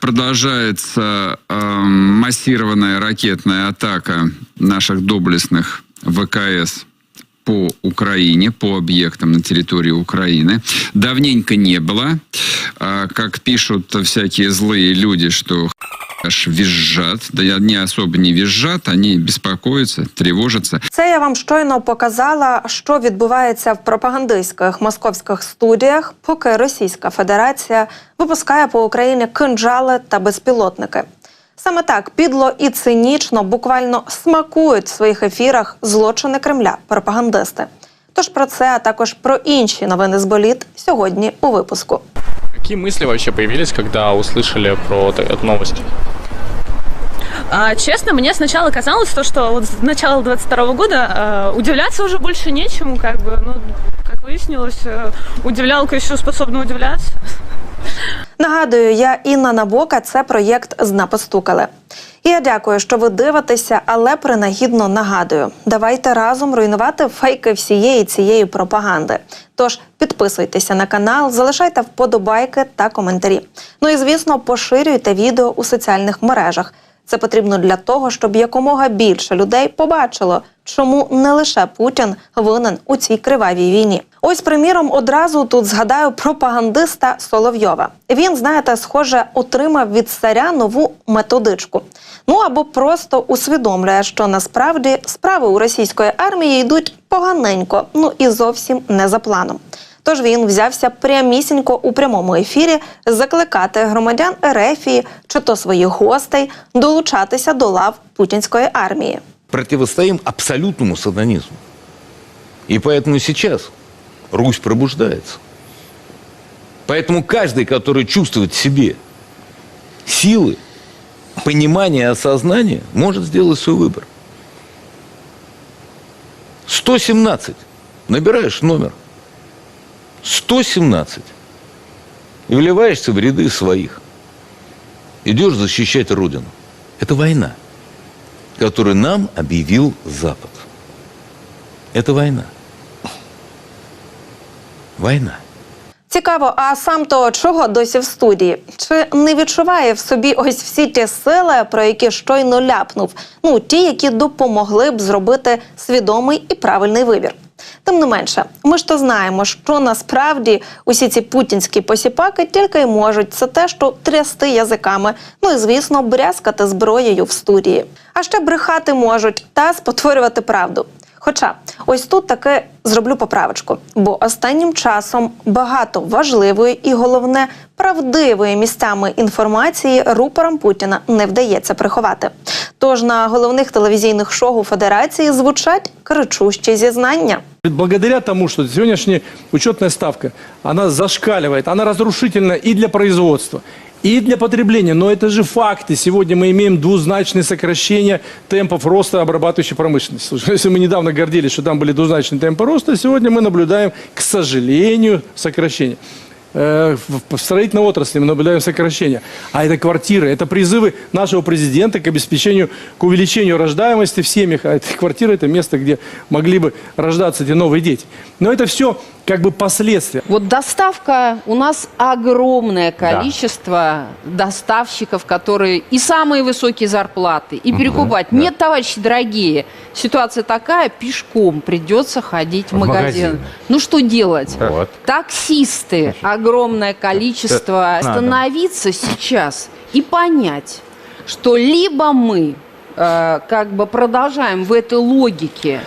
Продолжается э, массированная ракетная атака наших доблестных ВКС по Украине, по объектам на территории Украины. Давненько не было. А, как пишут всякие злые люди, что аж визжат. Да они особо не визжат, они беспокоятся, тревожатся. Це я вам щойно показала, що відбувається в пропагандистських московських студіях, поки Російська Федерація випускає по Україні кинджали та безпілотники. Саме так підло і цинічно буквально смакують в своїх ефірах злочини Кремля пропагандисти. Тож про це, а також про інші новини з боліт сьогодні у випуску. Какие мысли вообще появились, когда услышали про т- эту новость? А, честно, мне сначала казалось, то, что вот с начала 22 года э, удивляться уже больше нечему, как бы, ну, как выяснилось, э, удивлялка еще способна удивляться. Нагадую, я Інна Набока. Це проєкт «Зна постукали». І я дякую, що ви дивитеся, але принагідно нагадую, давайте разом руйнувати фейки всієї цієї пропаганди. Тож підписуйтеся на канал, залишайте вподобайки та коментарі. Ну і звісно, поширюйте відео у соціальних мережах. Це потрібно для того, щоб якомога більше людей побачило, чому не лише Путін винен у цій кривавій війні. Ось, приміром, одразу тут згадаю пропагандиста Соловйова. Він, знаєте, схоже, отримав від царя нову методичку Ну або просто усвідомлює, що насправді справи у російської армії йдуть поганенько, ну і зовсім не за планом. Тож він взявся прямісінько у прямому ефірі закликати громадян Ерефії чи то своїх гостей долучатися до лав путінської армії. противостоим абсолютному сатанизму. И поэтому сейчас Русь пробуждается. Поэтому каждый, который чувствует в себе силы, Понимание, осознание, может сделать свой выбор. 117. Набираешь номер. 117. И вливаешься в ряды своих. Идешь защищать Родину. Это война который нам объявил Запад. Это война. Война. Цікаво, а сам то чого досі в студії? Чи не відчуває в собі ось всі ті сили, про які щойно ляпнув? Ну ті, які допомогли б зробити свідомий і правильний вибір. Тим не менше, ми ж то знаємо, що насправді усі ці путінські посіпаки тільки й можуть це те, що трясти язиками, ну і звісно, брязкати зброєю в студії. А ще брехати можуть та спотворювати правду. Хоча ось тут таки зроблю поправочку, бо останнім часом багато важливої і головне правдивої місцями інформації рупорам Путіна не вдається приховати. Тож на головних телевізійних шоу Федерації звучать кричущі зізнання. Благодаря тому, что сегодняшняя учетная ставка, она зашкаливает, она разрушительна и для производства, и для потребления. Но это же факты. Сегодня мы имеем двузначное сокращение темпов роста обрабатывающей промышленности. Слушай, Если мы недавно гордились, что там были двузначные темпы роста, сегодня мы наблюдаем, к сожалению, сокращение. Э, В строительной отрасли мы наблюдаем сокращение. А это квартиры, это призывы нашего президента к обеспечению, к увеличению рождаемости в семьях. А это квартира – это место, где могли бы рождаться эти новые дети. Но это все как бы последствия. Вот доставка, у нас огромное количество доставщиков, которые и самые высокие зарплаты, и перекупать. Нет, товарищи дорогие, ситуация такая, пешком придется ходить в, магазин. магазин. Ну что делать? Вот. Таксисты, огромное количество. Остановиться сейчас и понять, что либо мы э, как бы продолжаем в этой логике,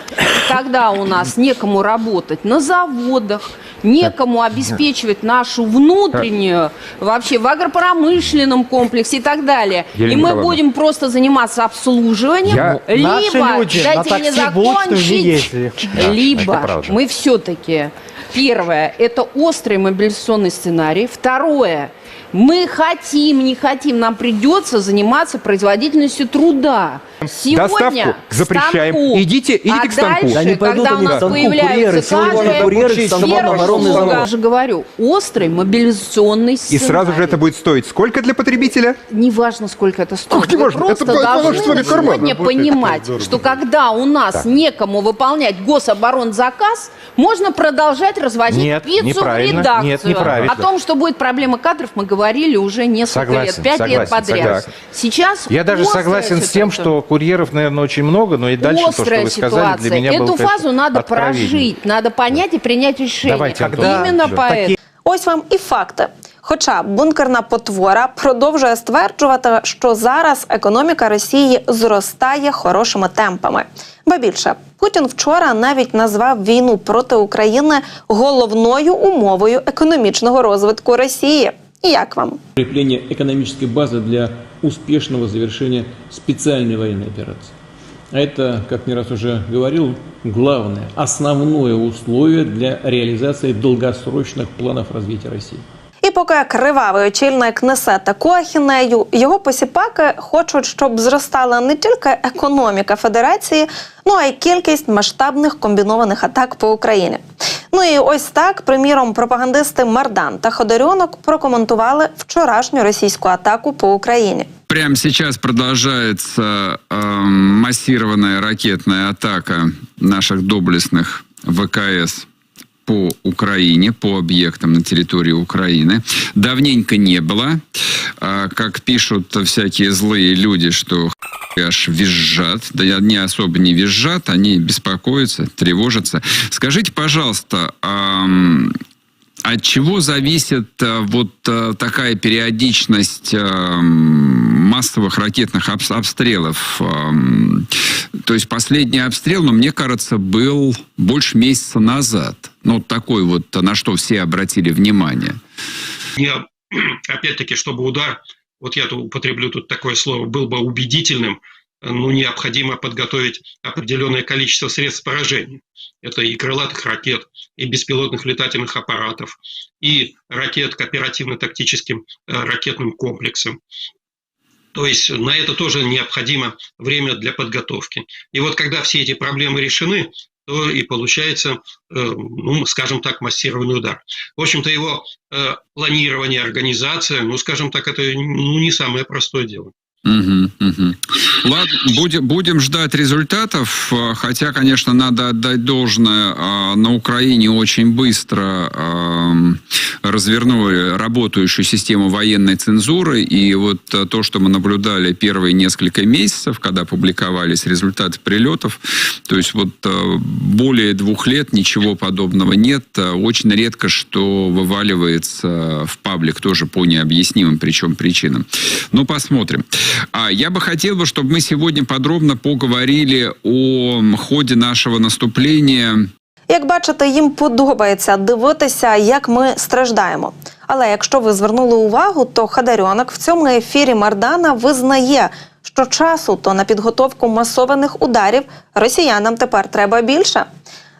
когда у нас некому работать на заводах, некому обеспечивать нашу внутреннюю, вообще в агропромышленном комплексе и так далее. Елена и мы Николаевна. будем просто заниматься обслуживанием, Я- либо, Наши люди на дайте мне такси будут, что не закончить, ездили. это либо правда. мы все-таки, первое, это острый мобилизационный сценарий, второе, мы хотим, не хотим, нам придется заниматься производительностью труда. Сегодня Доставку запрещаем. станку. Идите- идите а к станку. Дальше, Да пойдут когда у нас станку. появляются кадры, курьеры первое. Я же говорю, острый мобилизационный И сценарий. сразу же это будет стоить сколько для потребителя? Неважно, сколько это стоит. Как не Вы важно? просто Это должны на сегодня понимать, что когда у нас некому выполнять гособоронзаказ, можно продолжать развозить Нет, пиццу в редакцию. Нет, неправильно. О том, что будет проблема кадров, мы говорили уже несколько Согласен, лет, пять лет согласен, подряд. согласен. Сейчас Я даже острая согласен с тем, ситуация. что курьеров, наверное, очень много, но и дальше то, что Острая вы сказали, для ситуация. меня Эту было как фазу надо откровение. прожить, надо понять и принять решение. Давайте, Антон. Именно Да. поэтому. Ось вам і факти. Хоча бункерна потвора продовжує стверджувати, що зараз економіка Росії зростає хорошими темпами. Ба більше Путін вчора навіть назвав війну проти України головною умовою економічного розвитку Росії. І як вам? укрепление экономической базы для успешного завершения специальной военной операции. А это, как не раз уже говорил, главное, основное условие для реализации долгосрочных планов развития России. Поки кривавий очільник несе таку ахінею, його посіпаки хочуть, щоб зростала не тільки економіка Федерації, ну а й кількість масштабних комбінованих атак по Україні. Ну і ось так, приміром, пропагандисти Мардан та Ходорьонок прокоментували вчорашню російську атаку по Україні. Прямо сейчас продолжается э, массированная ракетная атака наших доблестных ВКС по Украине, по объектам на территории Украины. Давненько не было. А, Как пишут всякие злые люди, что аж визжат. Да они особо не визжат, они беспокоятся, тревожатся. Скажите, пожалуйста, от чего зависит э, вот э, такая периодичность массовых ракетных обс- обстрелов? То есть последний обстрел, ну, мне кажется, был больше месяца назад. Ну, такой вот, на что все обратили внимание. не, опять-таки, чтобы удар, вот я тут употреблю тут такое слово, был бы убедительным, ну, необходимо подготовить определенное количество средств поражения. Это и крылатых ракет, и беспилотных летательных аппаратов, и ракет к оперативно-тактическим э, ракетным комплексам. То есть на это тоже необходимо время для подготовки. И вот когда все эти проблемы решены, то и получается, э, ну, скажем так, массированный удар. В общем-то, его э, планирование, организация, ну, скажем так, это ну, не самое простое дело. Мгм, мгм. Ладно, будем, будем ждать результатов, э, хотя, конечно, надо отдать должное, э, на Украине очень быстро эм, развернули работающую систему военной цензуры, и вот э, то, что мы наблюдали первые несколько месяцев, когда публиковались результаты прилетов, то есть вот э, более двух лет ничего подобного нет, очень редко что вываливается в паблик, тоже по необъяснимым причем причинам. Ну, посмотрим. А я бы хотел бы, чтобы мы сегодня подробно поговорили о ходе нашего наступления Як бачите, їм подобається дивитися, як ми страждаємо. Але якщо ви звернули увагу, то Хадарьонок в цьому ефірі Мардана визнає, що часу то на підготовку масованих ударів росіянам тепер треба більше.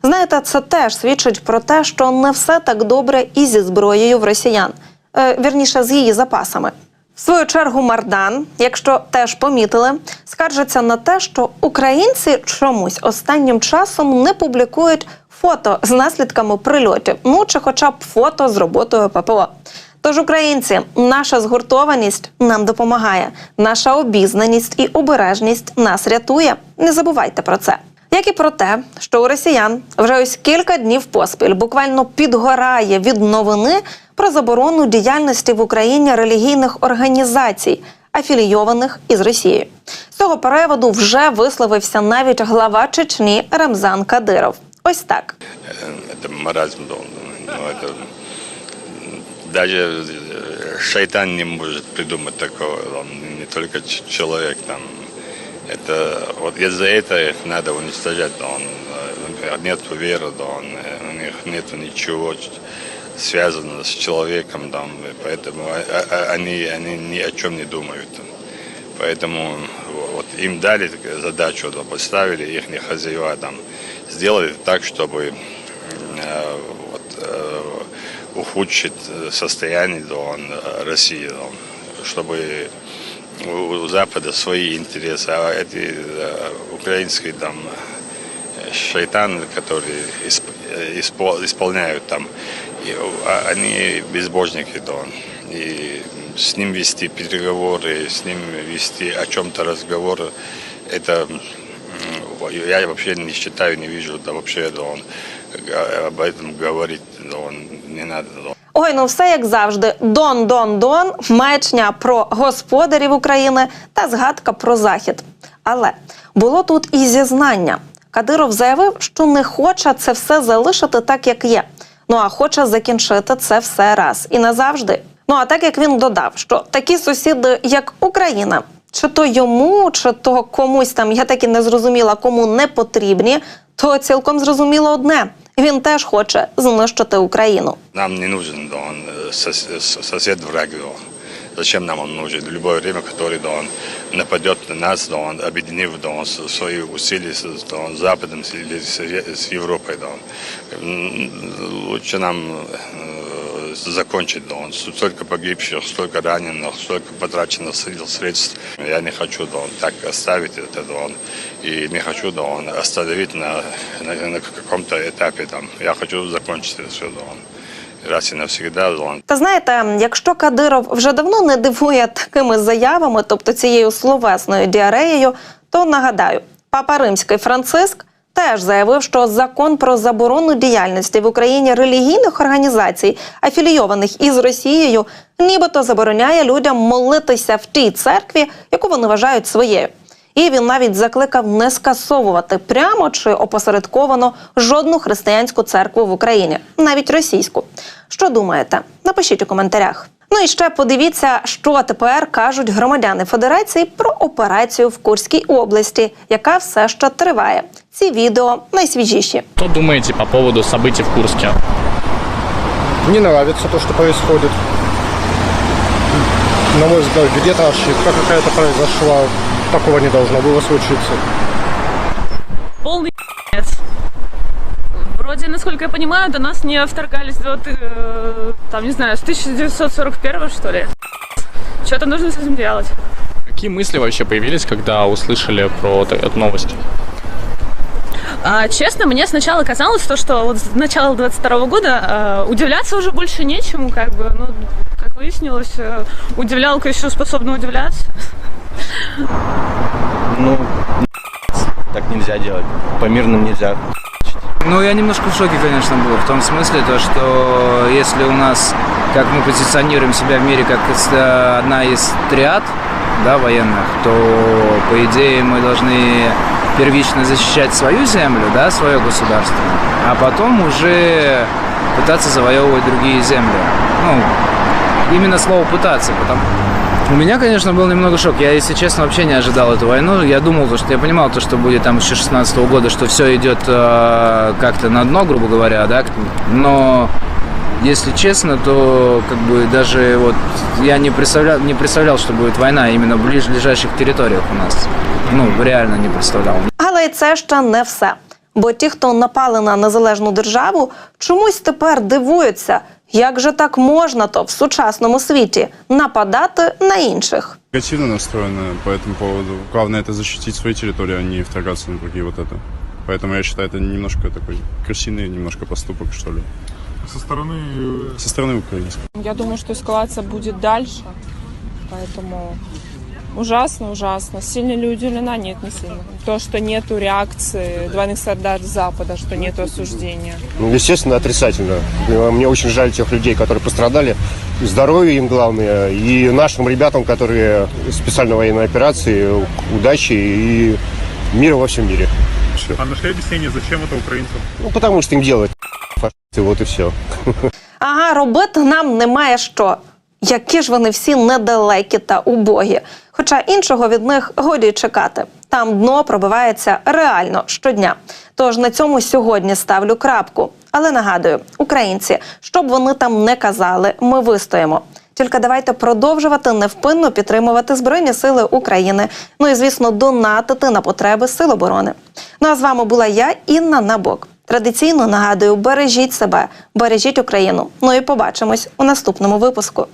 Знаєте, це теж свідчить про те, що не все так добре і зі зброєю в росіян, е, вірніше з її запасами. В свою чергу Мардан, якщо теж помітили, скаржиться на те, що українці чомусь останнім часом не публікують фото з наслідками прильотів, ну чи хоча б фото з роботою ППО. Тож, українці, наша згуртованість нам допомагає, наша обізнаність і обережність нас рятує. Не забувайте про це Як і про те, що у росіян вже ось кілька днів поспіль буквально підгорає від новини про заборону діяльності в Україні релігійних організацій, афілійованих із Росією. З цього переводу вже висловився навіть глава Чечні Рамзан Кадиров. Ось так. это маразм должен. Но это м, даже э, шайтан не может придумать такого. Он не только ч- человек там. Это вот из-за этого их надо уничтожать. Он, э, нет веры, да, он, э, у них нет ничего связанного с человеком, там, и поэтому а- а- они, они ни о чем не думают. Поэтому вот им дали задачу, да, поставили их хозяева там, сделали так, чтобы э, вот, э, ухудшить состояние да, э, России, да, чтобы у Запада свои интересы, а эти э, украинские там э, шайтаны, которые э, испол- исполняют там, и, а, они безбожники, да, и с ним вести переговоры, с ним вести о чем-то разговоры, это я вообще не считаю, не вижу, да вообще да, он, об этом говорить да, он, не надо. Да. Ой, ну все як завжди. Дон, дон, дон, маячня про господарів України та згадка про захід. Але було тут і зізнання. Кадиров заявив, що не хоче це все залишити так, як є. Ну а хоче закінчити це все раз і назавжди. Ну а так як він додав, що такі сусіди, як Україна, чи то йому, чи то комусь там, я так і не зрозуміла, кому не потрібні, то цілком зрозуміло одне: він теж хоче знищити Україну. Нам не нужен да, он, э, сос- с- сосед враг. Да, он. Зачем нам он нужен? В любое время, который да, он нападет на нас, да, он, объединив да, он, с- свои усилия с, да, он, с Западом с- или с, с Европой. Да, он. М, Лучше нам э, закончить. Да, он. Столько погибших, столько раненых, столько потрачено средств. средств. Я не хочу да, он, так оставить это. Да, он. И не хочу да, он, остановить на, на, на каком-то этапе. Там. Я хочу закончить это все. Да, он. Раз и навсегда. Да, он. Та знаєте, якщо Кадиров вже давно не дивує такими заявами, тобто цією словесною діареєю, то нагадаю, папа римський Франциск теж заявив, що закон про заборону діяльності в Україні релігійних організацій, афілійованих із Росією, нібито забороняє людям молитися в тій церкві, яку вони вважають своєю. І він навіть закликав не скасовувати прямо чи опосередковано жодну християнську церкву в Україні, навіть російську. Що думаєте? Напишіть у коментарях. Ну і ще подивіться, що тепер кажуть громадяни Федерації про операцію в Курській області, яка все ще триває. Ці відео найсвіжіші. Что думаете по поводу событий в Курске? Не нравится то, что происходит. На мой взгляд, где-то ошибка какая-то произошла. Такого не должно было случиться. Полный пи***ц. Вроде, насколько я понимаю, до нас не вторгались до, э, там, не знаю, с 1941 что ли. Что-то нужно с этим делать. Какие мысли вообще появились, когда услышали про т- эту новость? А, честно, мне сначала казалось, то, что вот с начала 22 года э, удивляться уже больше нечему, как бы, ну, как выяснилось, э, удивлялка еще способна удивляться. Ну, так нельзя делать. По мирным нельзя. Ну, я немножко в шоке, конечно, был. В том смысле, то, что если у нас, как мы позиционируем себя в мире, как э, одна из триад да, военных, то, по идее, мы должны первично защищать свою землю, да, свое государство, а потом уже пытаться завоевывать другие земли. Ну, именно слово «пытаться», потому у меня, конечно, был немного шок. Я, если честно, вообще не ожидал эту войну. Я думал, то, что я понимал, то, что будет там еще 16 года, что все идет э, как-то на дно, грубо говоря, да. Но если честно, то как бы даже вот я не представлял, не представлял, что будет война именно в ближайших территориях у нас. Ну, реально не представлял. Але й це ще не все. Бо ті, хто напали на незалежну державу, чомусь тепер дивуються, як же так можна то в сучасному світі нападати на інших. Негативно настроены по этому поводу. Главное это защитить свои территории, а не вторгаться на другие вот это. Поэтому я считаю, это немножко такой крысиный немножко поступок, что ли. Со стороны... Со стороны украинской. Я думаю, что эскалация будет дальше, поэтому ужасно, ужасно. Сильно ли удивлена? Нет, не сильно. То, что нету реакции двойных стандарт Запада, что нету осуждения. Ну, естественно, отрицательно. Мне очень жаль тех людей, которые пострадали. Здоровье им главное. И нашим ребятам, которые специальной военной операции, удачи и мира во всем мире. А нашли объяснение, зачем это украинцам? Ну, потому что им делать фашисты, вот и все. Ага, робити нам немає що. Які ж вони всі недалекі та убогі. Хоча іншого від них годі чекати. Там дно пробивається реально щодня. Тож на цьому сьогодні ставлю крапку. Але нагадую, українці, щоб вони там не казали, ми вистоїмо. Тільки давайте продовжувати невпинно підтримувати Збройні Сили України. Ну і звісно, донатити на потреби Сил оборони. Ну а з вами була я, Інна Набок. Традиційно нагадую, бережіть себе, бережіть Україну. Ну і побачимось у наступному випуску.